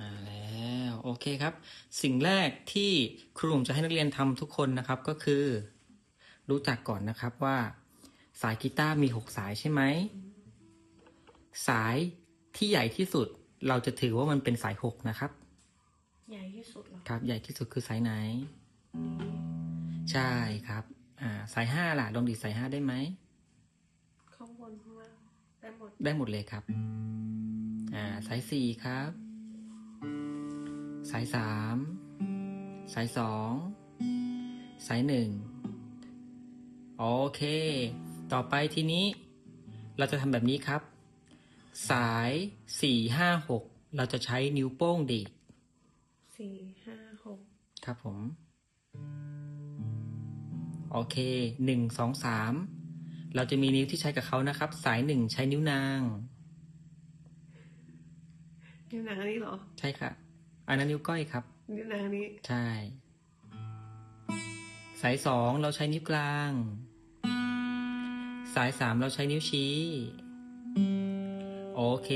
มาแล้วโอเคครับ สิ่งแรกที่ครูหนุ่มจะให้นักเรียนทำทุกคนนะครับก็คือ รู้จักก่อนนะครับว่าสายกีตาร์มีหกสายใช่ไหม สายที่ใหญ่ที่สุดเราจะถือว่ามันเป็นสายหกนะครับ ใหญ่ที่สุดเหรอครับ ใหญ่ที่สุดคือสายไหน ใช่ครับอ่าสายห้าล่ะลองดีดสายห้าได้ไหมข้างบนข้างล่างได้หมดได้หมดเลยครับอ่าสายสี่ครับ สายสามสายสองสายหนึ่งโอเค ต่อไปทีนี้เราจะทำแบบนี้ครับ สายสี่ห้าหกเราจะใช้นิ้วโป้งดีดสี่ห้าหกครับผม โอเคหนึ่งสองสามเราจะมีนิ้วที่ใช้กับเขานะครับ สายหนึ่งใช้นิ้วนาง นิ้วนางนี้เหรอ ใช่ค่ะ อันนั้นนิ้วก้อยครับ นิ้วนางนี้ ใช่ สายสองเราใช้นิ้วกลาง สายสามเราใช้นิ้วชี้ โอเค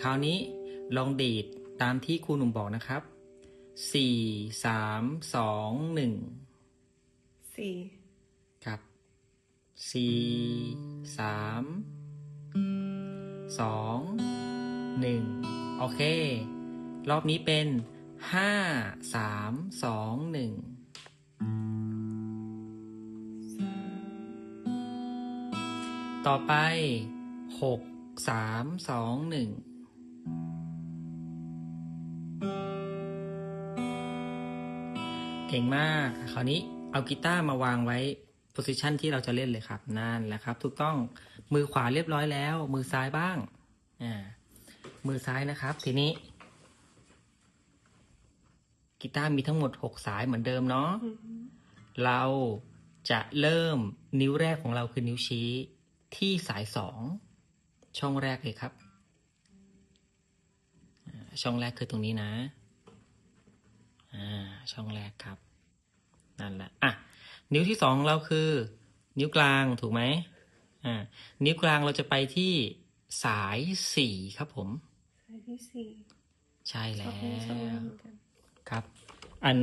คราวนี้ลองดีดตามที่ครูหนุ่มบอกนะครับ สี่สามสองหนึ่ง สี่ ครับ สี่สามสองหนึ่ง โอเค รอบนี้เป็นห้าสามสองหนึ่งต่อไปหกสามสองหนึ่งเก่งมาก คราวนี้เอากีตาร์มาวางไว้โพสิชันที่เราจะเล่นเลยครับ นั่นแหละครับ ถูกต้องมือขวาเรียบร้อยแล้ว มือซ้ายบ้างอ่ามือซ้ายนะครับ ทีนี้ กีตาร์มีทั้งหมดหกสายเหมือนเดิมเนาะอืมเราจะเริ่มนิ้วแรกของเราคือนิ้วชี้ที่สายสองช่องแรกเลยครับอ่าช่องแรกคือตรงนี้นะอ่าช่องแรกครับ นั่นแหละอะนิ้วที่สองของเราคือ นิ้วกลางถูกไหมอ่านิ้วกลางเราจะไปที่สายสี่ครับผม สายที่สี่ใช่แล้สองสองวเหมือนกัน ครับ อัน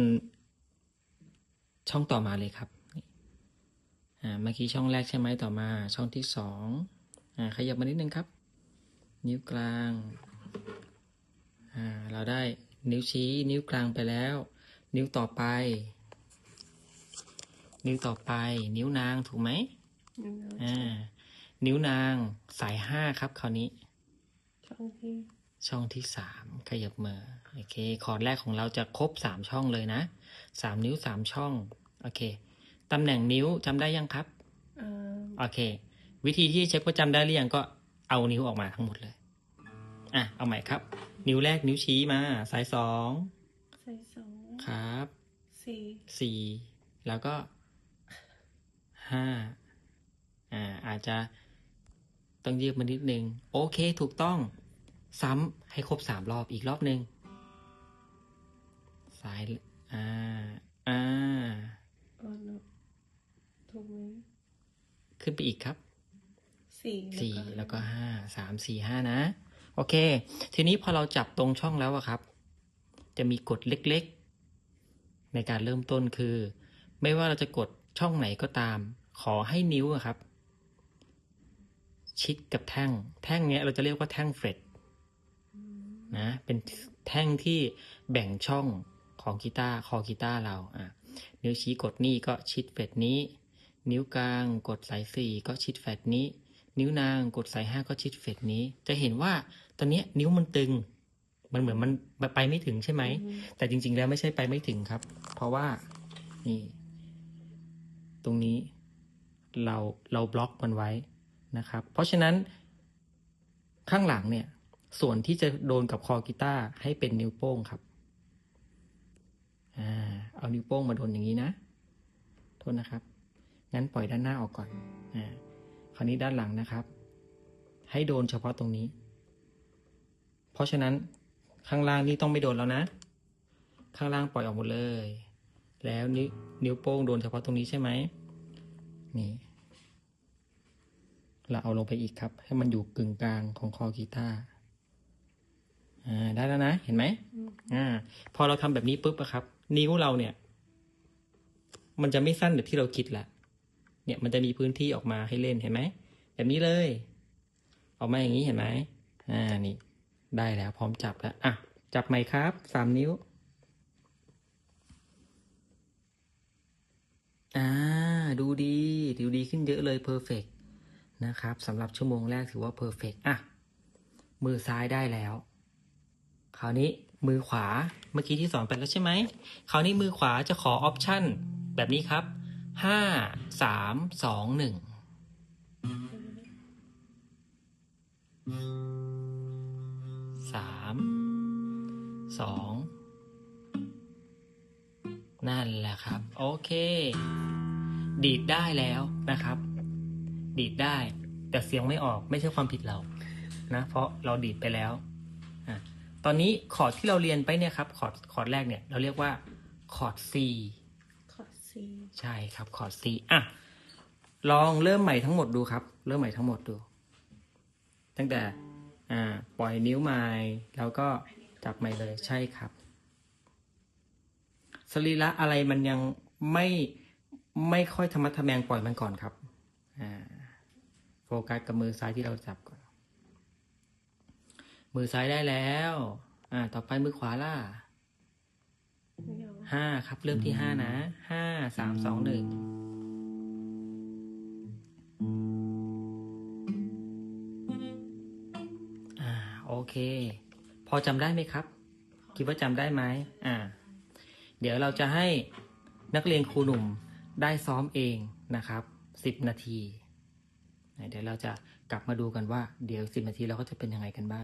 ช่องต่อมาเลยครับนี่อ่าเมื่อกี้ช่องแรกใช่ไหมต่อมา ช่องที่สองอ่าขยับมานิดนึงครับ นิ้วกลางอ่าเราได้นิ้วชี้นิ้วกลางไปแล้ว นิ้วต่อไป นิ้วต่อไป นิ้วนางถูกไหมนิ้วนางอ่านิ้วนางสายห้าครับ คราวนี้ช่องที่ ช่องที่สามขยับมือโอเคคอร์ดแรกของเราจะครบสามช่องเลยนะสามนิ้วสามช่องโอเคตำแหน่งนิ้วจำได้ยังครับเอ่อโอเค วิธีที่เช็คว่าจำได้หรือยังก็เอานิ้วออกมาทั้งหมดเลยอะเอาใหม่ครับ นิ้วแรกนิ้วชี้มาสายสองสายสองครับสี่สี่แล้วก็ห้าอ่าอาจจะต้องยืดมานิดนึง โอเคถูกต้อง ซ้ำให้ครบสามรอบอีกรอบหนึ่งซ้ายอ่าอ่าก่อนเนอะถูกไหมขึ้นไปอีกครับสี่สี่แล้วก็ห้าสามสี่ห้านะ โอเค ทีนี้พอเราจับตรงช่องแล้วอะครับ จะมีกฎเล็กๆ ในการเริ่มต้นคือ ไม่ว่าเราจะกดช่องไหนก็ตาม ขอให้นิ้วอะครับ ชิดกับแท่ง แท่งเนี้ยเราจะเรียกว่าแท่งเฟรต นะเป็นแท่งที่แบ่งช่องของกีตาร์คอกีตาร์เราอะนิ้วชี้กดนี่ก็ชิดเฟรตนี้ นิ้วกลางกดสายสี่ก็ชิดเฟรตนี้ นิ้วนางกดสายห้าก็ชิดเฟรตนี้ จะเห็นว่าตอนเนี้ยนิ้วมันตึง มันเหมือนมันไปไม่ถึงใช่ไหมอืมแต่จริง ๆ แล้วไม่ใช่ไปไม่ถึงครับ เพราะว่านี่ ตรงนี้เราเราบล็อกมันไว้นะครับ เพราะฉะนั้นข้างหลังเนี่ย ส่วนที่จะโดนกับคอกีตาร์ให้เป็นนิ้วโป้งครับอ่าเอานิ้วโป้งมาโดนอย่างนี้นะ โทษนะครับ งั้นปล่อยด้านหน้าออกก่อนอ่าคราวนี้ด้านหลังนะครับ ให้โดนเฉพาะตรงนี้ เพราะฉะนั้นข้างล่างนี่ต้องไม่โดนแล้วนะ ข้างล่างปล่อยออกหมดเลย แล้วนิ้วนิ้วโป้งโดนเฉพาะตรงนี้ใช่ไหมนี่เราเอาลงไปอีกครับ ให้มันอยู่กึ่งกลางของคอกีตาร์ อ่าได้แล้วนะ เห็นไหมอืมพอเราทำแบบนี้ปุ๊บอะครับ นิ้วเราเนี่ย มันจะไม่สั้นแบบที่เราคิดละเนี่ย มันจะมีพื้นที่ออกมาให้เล่นเห็นไหมแบบนี้เลย ออกมาอย่างนี้เห็นไหมอ่านี่ได้แล้ว พร้อมจับแล้วอะจับไหมครับสามนิ้วอ่าดูดีดูดีขึ้นเยอะเลยเพอร์เฟกนะครับสำหรับชั่วโมงแรกถือว่าเพอร์เฟกอะมือซ้ายได้แล้วค ราวนี้มือขวาเมื่อกี้ที่สอนไปแล้วใช่ไหมคราวนี้มือขวาจะขอออปชันแบบนี้ครับห้าสามสองหนึ่งสามสองนั่นแหละครับ โอเค ดีดได้แล้วนะครับ ดีดได้ แต่เสียงไม่ออกไม่ใช่ความผิดเรานะ เพราะเราดีดไปแล้ว ตอนนี้คอร์ดที่เราเรียนไปเนี่ยครับคอร์ดคอร์ดแรกเนี่ยเราเรียกว่าคอร์ด C ขอซีใช่ครับคอร์ด C อะลองเริ่มใหม่ทั้งหมดดูครับ เริ่มใหม่ทั้งหมดดู ตั้งแต่อ่าปล่อยนิ้วใหม่แล้วก็จับใหม่เลยใช่ครับสรีระอะไรมันยังไม่ไม่ค่อยธรรมะทะแมงปล่อยมันก่อนครับอ่าโฟกัสกับมือซ้ายที่เราจับก่อน มือซ้ายได้แล้ว อ่า ต่อไปมือขวาล่ะไม่เอาห้าครับ เริ่มที่ห้านะห้าสามสองหนึ่งอ่า โอเค พอจำได้ไหมครับ คิดว่าจำได้ไหมอ่า เดี๋ยวเราจะให้นักเรียนครูหนุ่มได้ซ้อมเองนะครับสิบนาที เดี๋ยวเราจะกลับมาดูกันว่า เดี๋ยวสิบนาทีเราก็จะเป็นยังไงกันบ้าง